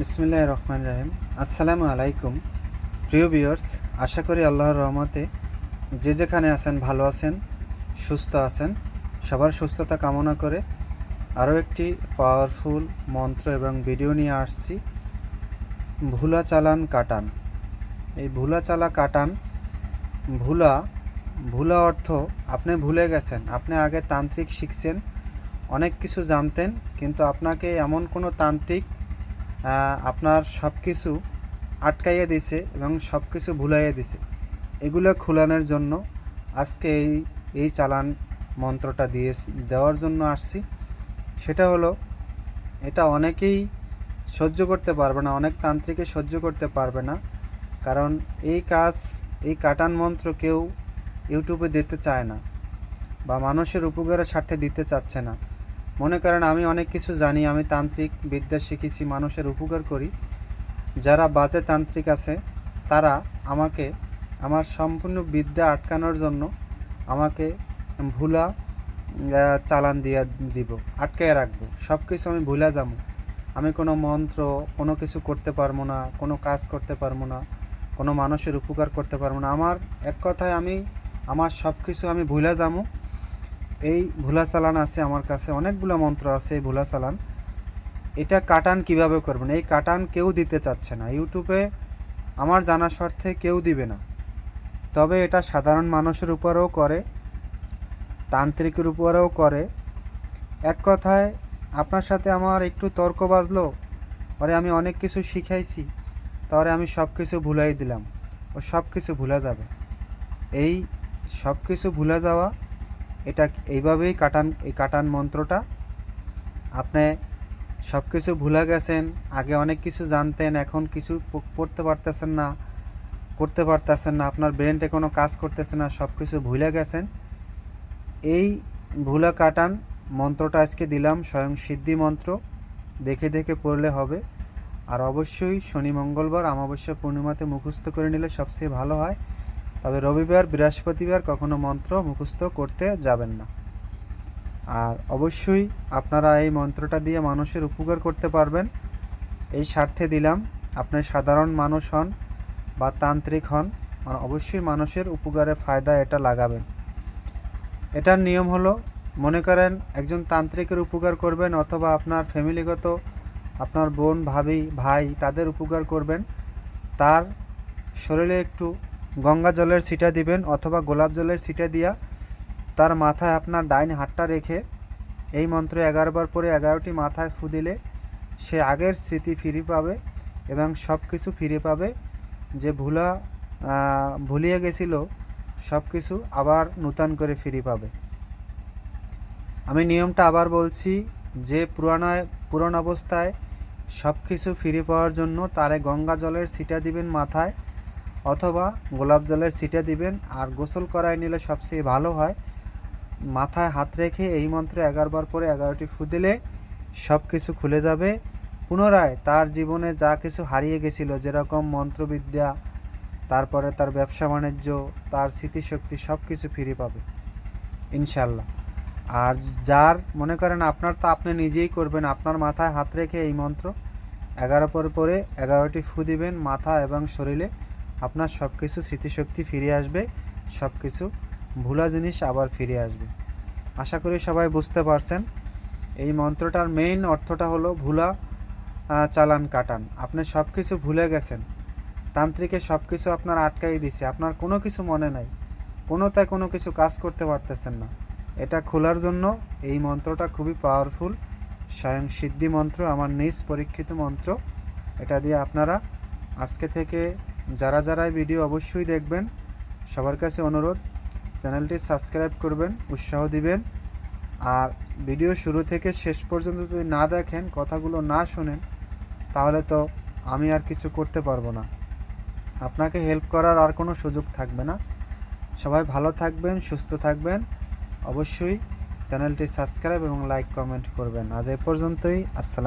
বিসমিল্লাহ রহমান রাহিম। আসসালামু আলাইকুম। প্রিয় ভিউয়ার্স আশা করি আল্লাহর রহমতে যে যেখানে আছেন, ভালো আছেন, সুস্থ আছেন, সবার সুস্থতা কামনা করে আরও একটি পাওয়ারফুল মন্ত্র এবং ভিডিও নিয়ে আসছি, ভুলা চালান কাটান। এই ভুলা চালা কাটান, ভুলা ভুলা অর্থ আপনি ভুলে গেছেন, আপনি আগে তান্ত্রিক শিখছেন, অনেক কিছু জানতেন, কিন্তু আপনাকে এমন কোনো তান্ত্রিক আপনার সব কিছু আটকাইয়ে দিছে এবং সব কিছু ভুলাইয়ে দিছে। এগুলো খুলানোর জন্য আজকে এই এই চালান মন্ত্রটা দিয়ে দেওয়ার জন্য আসছি। সেটা হলো, এটা অনেকেই সহ্য করতে পারবে না, অনেক তান্ত্রিকে সহ্য করতে পারবে না। কারণ এই কাজ, এই কাটান মন্ত্র কেউ ইউটিউবে দিতে চায় না বা মানুষের উপকারের স্বার্থে দিতে চাচ্ছে না। মনে করেন আমি অনেক কিছু জানি, আমি তান্ত্রিক বিদ্যা শিখেছি, মানুষের উপকার করি। যারা বাজে তান্ত্রিক আছে, তারা আমাকে, আমার সম্পূর্ণ বিদ্যা আটকানোর জন্য আমাকে ভুলা চালান দিয়ে দিব আটকায় রাখব। সব কিছু আমি ভুলে যাব। আমি কোনো মন্ত্র, কোনো কিছু করতে পারব না, কোনো কাজ করতে পারব না, কোনো মানুষের উপকার করতে পারব না। আমার এক কথায় আমি, আমার সব কিছু আমি ভুলে যাব। এই ভুলা চালান আছে আমার কাছে, অনেকগুলো মন্ত্র আছে এই ভুলা চালান। এটা কাটান কীভাবে করবেন? এই কাটান কেউ দিতে চাচ্ছে না। ইউটিউবে আমার জানা স্বার্থে কেউ দিবে না। তবে এটা সাধারণ মানুষের উপরেও করে, তান্ত্রিকের উপরেও করে। এক কথায়, আপনার সাথে আমার একটু তর্ক বাজলো, পরে আমি অনেক কিছু শিখাইছি, তাহলে আমি সব কিছু ভুলাই দিলাম। ও সব কিছু ভুলে যাবে। এই সব কিছু ভুলে যাওয়া এটা এইভাবেই কাটান, এই কাটান মন্ত্রটা। আপনি সব কিছু ভুলে গেছেন, আগে অনেক কিছু জানতেন, এখন কিছু পড়তে পারতেছেন না, করতে পারতেছেন না, আপনার ব্রেনটে কোনো কাজ করতেছে না সব কিছু ভুলে গেছেন। এই ভুলা কাটান মন্ত্রটা আজকে দিলাম, স্বয়ং সিদ্ধি মন্ত্র। দেখে দেখে পড়লে হবে। আর অবশ্যই শনি মঙ্গলবার, অমাবস্যা পূর্ণিমাতে মুখস্থ করে নিলে সবচেয়ে ভালো হয়। তবে রবিবার, বৃহস্পতিবার কখনো মন্ত্র মুখস্থ করতে যাবেন না। আর অবশ্যই আপনারা এই মন্ত্রটা দিয়ে মানুষের উপকার করতে পারবেন। এই স্বার্থে দিলাম, আপনি সাধারণ মানুষ হন বা তান্ত্রিক হন অবশ্যই মানুষের উপকারে ফায়দা এটা লাগাবেন। এটার নিয়ম হলো, মনে করেন একজন তান্ত্রিকের উপকার করবেন অথবা আপনার ফ্যামিলিগত আপনার বোন, ভাবি, ভাই তাদের উপকার করবেন। তার শরীরে একটু গঙ্গা জলের ছিটা দিবেন অথবা গোলাপ জলের ছিটা দিয়া তার মাথায় আপনার ডাইন হাতটা রেখে এই মন্ত্র এগারো বার পরে এগারোটি মাথায় ফু দিলে সে আগের স্মৃতি ফিরে পাবে এবং সব কিছু ফিরে পাবে। যে ভুলা ভুলিয়ে গেছিল, সব কিছু আবার নূতন করে ফিরে পাবে। আমি নিয়মটা আবার বলছি যে পুরানায় পুরন অবস্থায় সব কিছু ফিরে পাওয়ার জন্য তারে গঙ্গা জলের ছিটা দিবেন মাথায় অথবা গোলাপ জলের ছিটা দিবেন আর গোসল করায় নিলে সবচেয়ে ভালো হয়। মাথায় হাত রেখে এই মন্ত্র এগারোবার পরে এগারোটি ফু দিলে সব কিছু খুলে যাবে। পুনরায় তার জীবনে যা কিছু হারিয়ে গেছিল, যেরকম মন্ত্রবিদ্যা, তারপরে তার ব্যবসা বাণিজ্য, তার স্মৃতিশক্তি সব কিছু ফিরে পাবে। ইনশাল্লাহ আর যার মনে করেন আপনার তো আপনি নিজেই করবেন, আপনার মাথায় হাত রেখে এই মন্ত্র এগারো পর পরে এগারোটি ফু দিবেন মাথা এবং শরীরে। আপনার সব কিছু স্মৃতিশক্তি ফিরে আসবে সব কিছু ভুলা জিনিস আবার ফিরে আসবে। আশা করি সবাই বুঝতে পারছেন। এই মন্ত্রটার মেইন অর্থটা হলো ভুলা চালান কাটান। আপনি সব কিছু ভুলে গেছেন। তান্ত্রিকে সব কিছু আপনার আটকাই দিছে। আপনার কোনো কিছু মনে নাই। কোনোটাই কোনো কিছু কাজ করতে পারতেছেন না। এটা খোলার জন্য এই মন্ত্রটা খুবই পাওয়ারফুল স্বয়ং সিদ্ধি মন্ত্র, আমার নিজ পরীক্ষিত মন্ত্র। এটা দিয়ে আপনারা আজকে থেকে যারা যারা ভিডিও অবশ্যই দেখবেন, সবার কাছে অনুরোধ, চ্যানেলটি সাবস্ক্রাইব করবেন, উৎসাহ দিবেন। আর ভিডিও শুরু থেকে শেষ পর্যন্ত যদি না দেখেন, কথাগুলো না শোনেন, তাহলে তো আমি আর কিছু করতে পারব না। আপনাকে হেল্প করার আর কোনো সুযোগ থাকবে না। সবাই ভালো থাকবেন, সুস্থ থাকবেন। অবশ্যই চ্যানেলটি সাবস্ক্রাইব এবং লাইক কমেন্ট করবেন। আজ এ পর্যন্তই, আসসালাম।